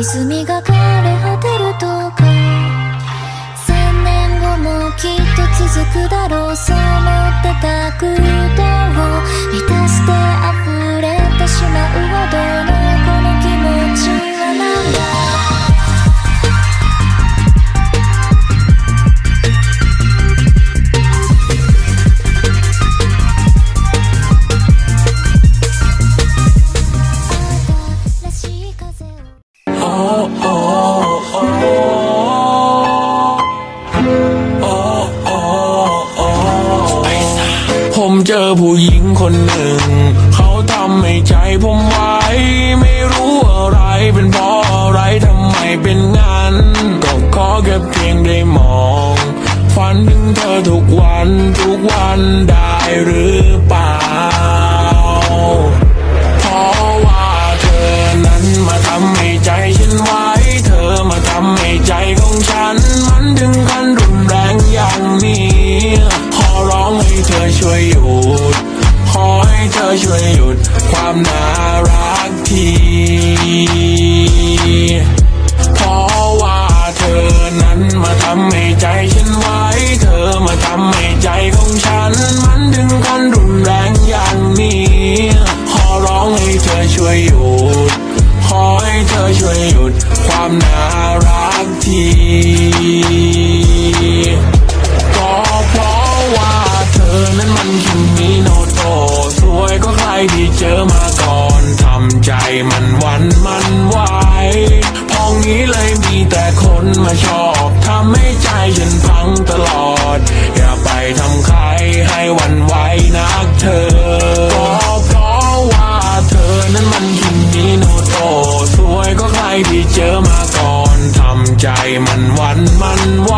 泉が枯れ果てるとか。千年後もきっと続くだろう。そう思ってた空洞を ผมเจอผู้หญิงคนหนึ่ง เขาทำให้ใจผมไหวไม่รู้อะไรเป็นเพราะอะไรทำไมเป็นงั้น ก็ขอแค่เพียงได้มอง ฝันถึงเธอทุกวันทุกวันได้หรือเปล่า อช่วยหยุดความน่ารักทีเพราะว่าเธอนั้นมาทำให้ใจฉันไหวเธอมาทำให้ใจของฉัน มันถึงขั้นรุนแรงอย่างนี้ ขอร้องให้เธอช่วยหยุด ขอให้เธอช่วยหยุด ความน่ารักที มีแต่คนมาชอบทำให้ใจฉันพังตลอด อย่าไปทำใครให้วันไหวนักเธอก็เพราะว่าเธอนั้นมันคินนีโนโต สวยก็ใครที่เจอมาก่อนทำใจมันวันมันไหว